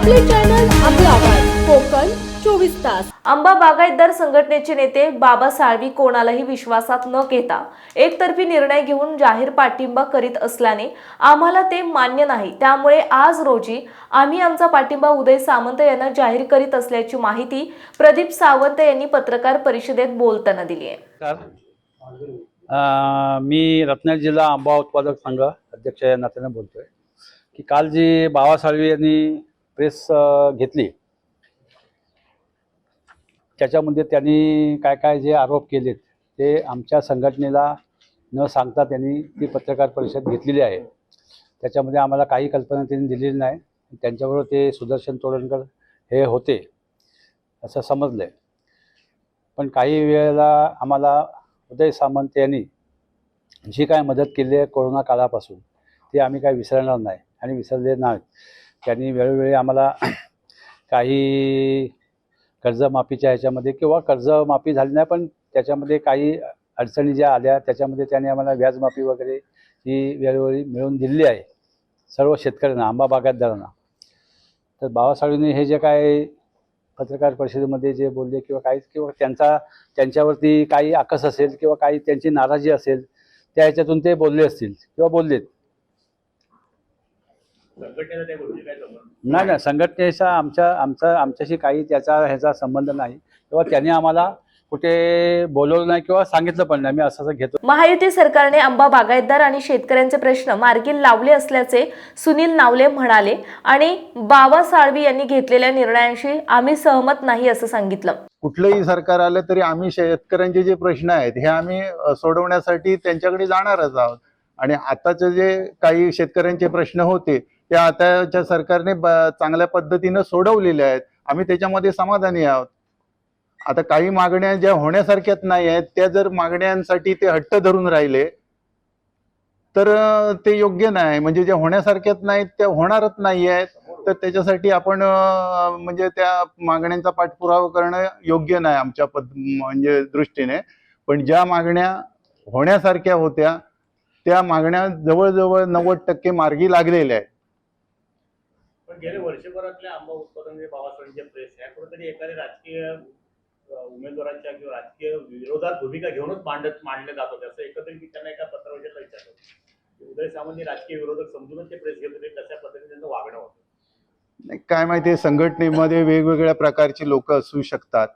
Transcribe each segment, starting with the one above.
आपले चॅनल आपला आवाज. कोकण चोवीस तास. आंबा बागायतदार संघटनेचे नेते बाबा साळवी कोणालाही विश्वासात न घेता एकतर्फी निर्णय घेऊन जाहीर पाठिंबा करीत असल्याने आम्हाला ते मान्य नाही. त्यामुळे आज रोजी आम्ही आमचा पाठिंबा उदय सामंत यांना जाहीर करीत असल्याची माहिती प्रदीप सावंत यांनी पत्रकार परिषदेत बोलताना दिली आहे. मी रत्नागिरी जिल्हा आंबा उत्पादक संघ अध्यक्ष या नात्याने बोलतोय. की काल जी बाबा साळवी यांनी प्रेस घेतली. त्याच्यामध्ये त्यांनी काय काय जे आरोप केलेत ते आमच्या संघटनेला न सांगता त्यांनी ती पत्रकार परिषद घेतलेली आहे. त्याच्यामध्ये आम्हाला काही कल्पना त्यांनी दिलेली नाही. त्यांच्याबरोबर ते सुदर्शन तोडणकर हे होते असं समजलं आहे पण काही वेळेला आम्हाला उदय सामंत यांनी जी काय मदत केली आहे कोरोना काळापासून ती आम्ही काय विसरणार नाही आणि विसरले नाहीत. त्यांनी वेळोवेळी आम्हाला काही कर्जमाफीच्या ह्याच्यामध्ये किंवा कर्जमाफी झाली नाही पण त्याच्यामध्ये काही अडचणी ज्या आल्या त्याच्यामध्ये त्यांनी आम्हाला व्याजमाफी वगैरे ही वेळोवेळी मिळवून दिलेली आहे. सर्व शेतकऱ्यांना आंबा बागायतदारांना. तर बाबासाहेबांनी हे जे काय पत्रकार परिषदेमध्ये जे बोलले किंवा काही किंवा त्यांचा त्यांच्यावरती काही आकस असेल किंवा काही त्यांची नाराजी असेल त्या ह्याच्यातून ते बोलले असतील किंवा बोललेत. नाही नाही संघटनेचा आमच्या आमचा आमच्याशी काही त्याचा ह्याचा संबंध नाही. किंवा त्यांनी आम्हाला कुठे बोलवलं नाही किंवा सांगितलं पण नाही मी असं असं घेतो. महायुती सरकारने आंबा बागायतदार आणि शेतकऱ्यांचे प्रश्न मार्गी लावले असल्याचे सुनील नावले म्हणाले आणि बाबा साळवी यांनी घेतलेल्या निर्णयांशी आम्ही सहमत नाही असं सांगितलं. कुठलंही सरकार आलं तरी आम्ही शेतकऱ्यांचे जे प्रश्न आहेत हे आम्ही सोडवण्यासाठी त्यांच्याकडे जाणारच आहोत. आणि आताचे जे काही शेतकऱ्यांचे प्रश्न होते त्या आताच्या सरकारने चांगल्या पद्धतीनं सोडवलेल्या आहेत. आम्ही त्याच्यामध्ये समाधानी आहोत. आता काही मागण्या ज्या होण्यासारख्याच नाही आहेत त्या जर मागण्यांसाठी ते हट्ट धरून राहिले तर ते योग्य नाही. म्हणजे ज्या होण्यासारख्याच नाहीत त्या होणारच नाही आहेत. तर त्याच्यासाठी आपण म्हणजे त्या मागण्यांचा पाठपुरावा करणं योग्य नाही आमच्या पद म्हणजे दृष्टीने. पण ज्या मागण्या होण्यासारख्या होत्या त्या मागण्या जवळजवळ नव्वद टक्के मार्गी लागलेल्या आहेत. गेल्या गेले वर्षभरातल्या आंबा उत्पादन जे बाबासाहेबांच्या प्रेस ह्या कुठेतरी एखाद्या राजकीय उमेदवारांच्या किंवा राजकीय विरोधात भूमिका घेऊनच मांडत मांडले जात होते. असं एकत्रित मी त्यांना एका पत्रावर विचारलं की उदय सामंत राजकीय विरोधक समजूनच ते प्रेस घेत होते कशा पद्धतीने त्यांचं वागणं होतं. काय माहितीये संघटनेमध्ये वेगवेगळ्या प्रकारची लोक असू शकतात.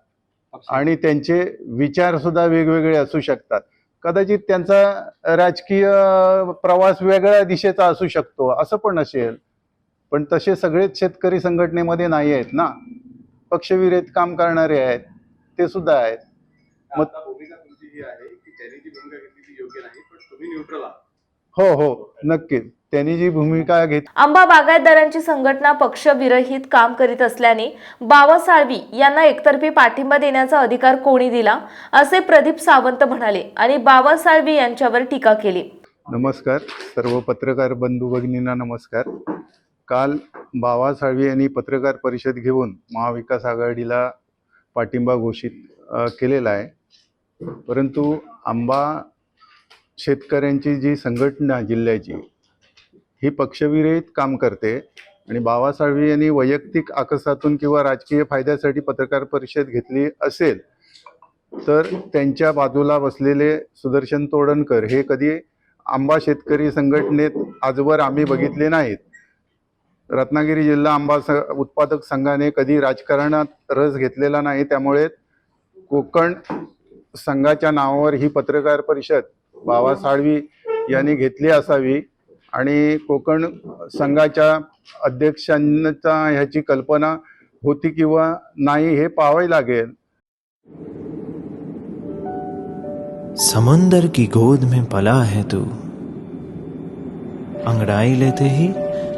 आणि त्यांचे विचार सुद्धा वेगवेगळे असू शकतात. कदाचित त्यांचा राजकीय प्रवास वेगळ्या दिशेचा असू शकतो. असं पण असेल. पण तसे सगळेच शेतकरी संघटनेमध्ये नाही आहेत ना. पक्षविरहित काम करणारे आहेत ते सुद्धा आहेत. मग- आता भूमिका तुमची ही आहे की त्यांनी जी भूमिका घेतली ती योग्य नाही पण तुम्ही न्यूट्रल आहात. हो हो नक्कीच. त्यांनी जी भूमिका घेत आंबा बागायतदारांची संघटना पक्षविरहित काम करीत असल्याने बाबा साळवी यांना एकतर्फी पाठिंबा देण्याचा अधिकार कोणी दिला असे प्रदीप सावंत म्हणाले आणि बाबा साळवी यांच्यावर टीका केली. नमस्कार. सर्व पत्रकार बंधू भगिनींना नमस्कार. काल बावा साळवी यांनी पत्रकार परिषद घेऊन महाविकास आघाडीला पाठिंबा घोषित केलेला आहे. परंतु आंबा शेतकऱ्यांची जी संघटना जिल्ह्याची ही पक्षविरहित काम करते आणि बावा साळवी यांनी वैयक्तिक आकसातून किंवा राजकीय फायद्यासाठी पत्रकार परिषद घेतली असेल तर त्यांच्या बाजूला बसलेले सुदर्शन तोडणकर हे कधी आंबा शेतकरी संघटनेत आजवर आम्ही बघितले नाहीत. रत्नागिरी जिल्हा आंबा स उत्पादक संघाने कधी राजकारणात रस घेतलेला नाही त्यामुळे कोकण संघाच्या नावावर ही पत्रकार परिषद बाबा साळवी यांनी घेतली असावी आणि कोकण संघाच्या अध्यक्षांचा ह्याची कल्पना होती किंवा नाही हे पाहावे लागेल. समंदर की गोद में पला है तू। अंगड़ाई लेते ही